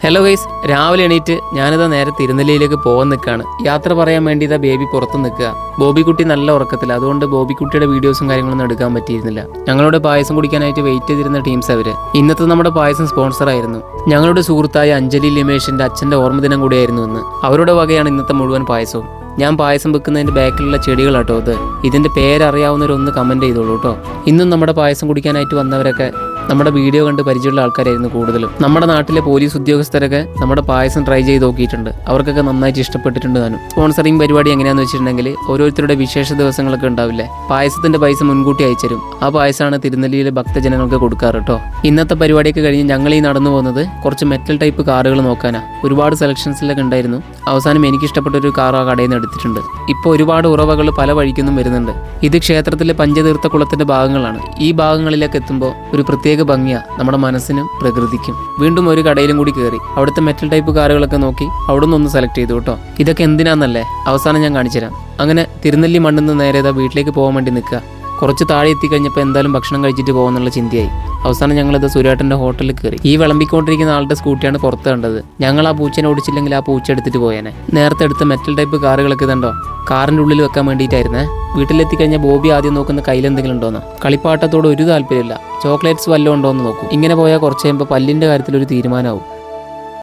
Hello guys രാവിലെ എണീറ്റ് ഞാനിതാ നേരെ തിരുനെല്ലിയിലേക്ക് പോകാൻ നിൽക്കുകയാണ് യാത്ര പറയാൻ വേണ്ടി ഇതാ ബേബി പുറത്ത് നിൽക്കുക ബോബിക്കുട്ടി നല്ല ഉറക്കത്തില്ല അതുകൊണ്ട് ബോബിക്കുട്ടിയുടെ വീഡിയോസും കാര്യങ്ങളൊന്നും എടുക്കാൻ പറ്റിയിരുന്നില്ല. ഞങ്ങളുടെ പായസം കുടിക്കാനായിട്ട് വെയിറ്റ് ചെയ്തിരുന്ന ടീംസ് അവർ. ഇന്നത്തെ നമ്മുടെ പായസം സ്പോൺസർ ആയിരുന്നു. ഞങ്ങളുടെ സുഹൃത്തായ അഞ്ജലി ലിമേഷിന്റെ അച്ഛന്റെ ഓർമ്മദിനം കൂടിയായിരുന്നു ഇന്ന്. അവരുടെ വകയാണ് ഇന്നത്തെ മുഴുവൻ പായസവും. ഞാൻ പായസം വെക്കുന്നതിന്റെ ബാക്കിലുള്ള ചെടികളാട്ടോ അത്. ഇതിന്റെ പേരറിയാവുന്നവരൊന്ന് കമന്റ് ചെയ്തോളൂ കേട്ടോ ഇന്നും നമ്മുടെ പായസം കുടിക്കാനായിട്ട് വന്നവരൊക്കെ നമ്മുടെ വീഡിയോ കണ്ട് പരിചയമുള്ള ആൾക്കാരായിരുന്നു കൂടുതലും. നമ്മുടെ നാട്ടിലെ പോലീസ് ഉദ്യോഗസ്ഥരൊക്കെ നമ്മുടെ പായസം ട്രൈ ചെയ്ത് നോക്കിയിട്ടുണ്ട്. അവർക്കൊക്കെ നന്നായിട്ട് ഇഷ്ടപ്പെട്ടിട്ടുണ്ട് താനും. സ്പോൺസറിങ് പരിപാടി എങ്ങനെയാന്ന് വെച്ചിട്ടുണ്ടെങ്കിൽ ഓരോരുത്തരുടെ വിശേഷ ദിവസങ്ങളൊക്കെ ഉണ്ടാവില്ലേ? പായസത്തിന്റെ പൈസ മുൻകൂട്ടി അയച്ചുതരും. ആ പായസമാണ് തിരുനെല്ലിയിലെ ഭക്തജനങ്ങൾക്ക് കൊടുക്കാറ് കേട്ടോ ഇന്നത്തെ പരിപാടിയൊക്കെ കഴിഞ്ഞ് ഞങ്ങൾ ഈ നടന്നു പോകുന്നത് കുറച്ച് മെറ്റൽ ടൈപ്പ് കാറുകൾ നോക്കാനാ. ഒരുപാട് സെലക്ഷൻസിലൊക്കെ ഉണ്ടായിരുന്നു. അവസാനം എനിക്ക് ഇഷ്ടപ്പെട്ട ഒരു കാർ ആ കടയിൽ നിന്ന് എടുത്തിട്ടുണ്ട്. ഇപ്പോൾ ഒരുപാട് ഉറവകൾ പല വഴിക്കൊന്നും വരുന്നുണ്ട്. ഇത് ക്ഷേത്രത്തിലെ പഞ്ചതീർത്ഥ കുളത്തിന്റെ ഭാഗങ്ങളാണ്. ഈ ഭാഗങ്ങളിലേക്ക് എത്തുമ്പോൾ ഒരു പ്രത്യേക ഭംഗിയാ നമ്മുടെ മനസ്സിനും പ്രകൃതിക്കും. വീണ്ടും ഒരു കടയിലും കൂടി കയറി അവിടുത്തെ മെറ്റൽ ടൈപ്പ് കാറുകളൊക്കെ നോക്കി അവിടെ നിന്നൊന്ന് സെലക്ട് ചെയ്തു കേട്ടോ. ഇതൊക്കെ എന്തിനാന്നല്ലേ? അവസാനം ഞാൻ കാണിച്ചുതരാം അങ്ങനെ തിരുനെല്ലി മണ്ണിൽ നിന്ന് നേരെ വീട്ടിലേക്ക് പോകാൻ വേണ്ടി നിൽക്കുക. കുറച്ച് താഴെ എത്തിക്കഴിഞ്ഞപ്പോൾ എന്തായാലും ഭക്ഷണം കഴിച്ചിട്ട് പോകുമെന്നുള്ള ചിന്തയായി. അവസാനം ഞങ്ങളിത് സുരേട്ടന്റെ ഹോട്ടലിൽ കയറി ഈ വിളമ്പിക്കൊണ്ടിരിക്കുന്ന ആളുടെ സ്കൂട്ടിയാണ് പുറത്ത് കണ്ടത്. ഞങ്ങൾ ആ പൂച്ചനെ ഓടിച്ചില്ലെങ്കിൽ ആ പൂച്ച എടുത്തിട്ട് പോയേനെ. നേരത്തെ എടുത്ത മെറ്റൽ ടൈപ്പ് കാറുകളൊക്കെ ഇതുണ്ടോ? കാറിന്റെ ഉള്ളിൽ വെക്കാൻ വേണ്ടിയിട്ടായിരുന്നേ. വീട്ടിലെത്തി കഴിഞ്ഞാൽ ബോബി ആദ്യം നോക്കുന്ന കയ്യിൽ എന്തെങ്കിലും ഉണ്ടോന്ന്. കളിപ്പാട്ടത്തോട് ഒരു താല്പര്യമില്ല ചോക്ലേറ്റ്സ് വല്ലതും ഉണ്ടോ എന്ന് നോക്കും. ഇങ്ങനെ പോയാൽ കുറച്ച് കഴിയുമ്പോൾ പല്ലിന്റെ കാര്യത്തിൽ ഒരു തീരുമാനമാവും.